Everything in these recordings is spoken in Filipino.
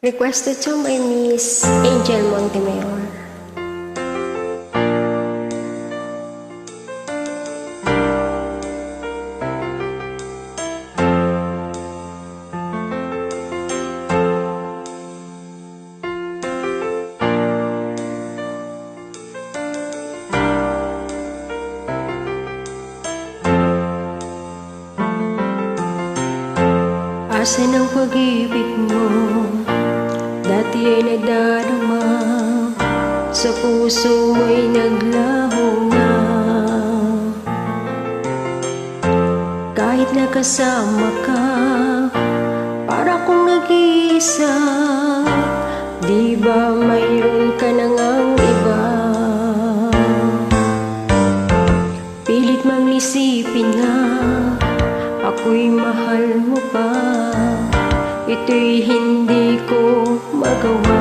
Requested to by Miss Angel Montemayor. Asan ang pag-ibig mo? Dati ay nadarama Sa puso mo'y naglaho na. Kahit nakasama ka Para kong nag-iisa. Di ba mayroon ka na ngang iba? Pilit mang lisipin na Ako'y mahal mo pa. Ito'y hindi ko magawa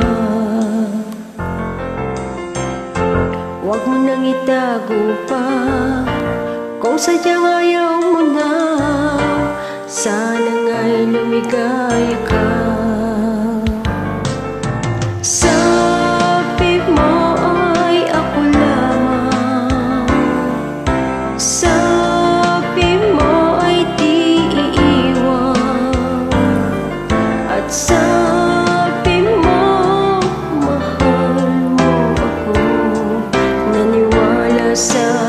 Huwag mo nang itago pa Kung sadyang ayaw mo na. Sana nga'y lumigaya ka. Sabi mo ay ako lamang. Sabi mo ay di At sabi so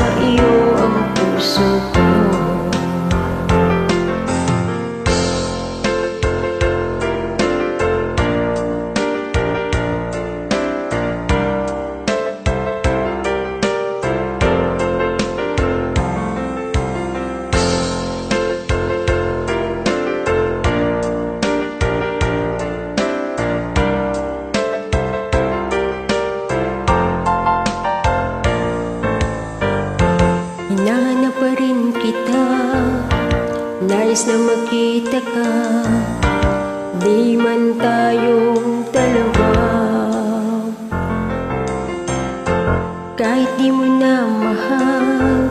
Nais na makita ka. Di man tayong dalawa. Kahit di mo na mahal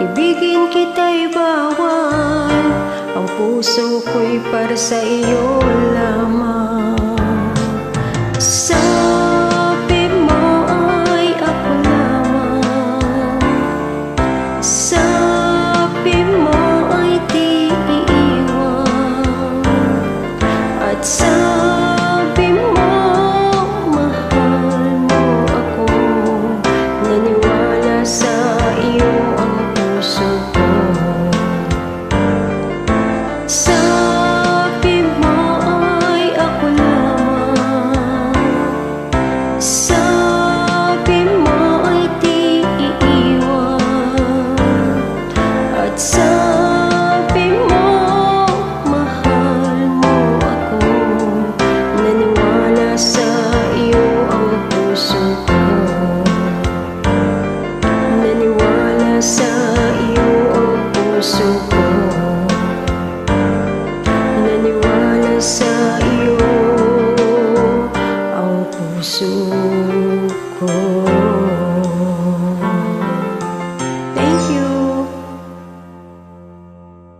Ibigin kita'y bawal. Ang puso ko'y para sa iyo lamang. Sabi puso ko Na naniwala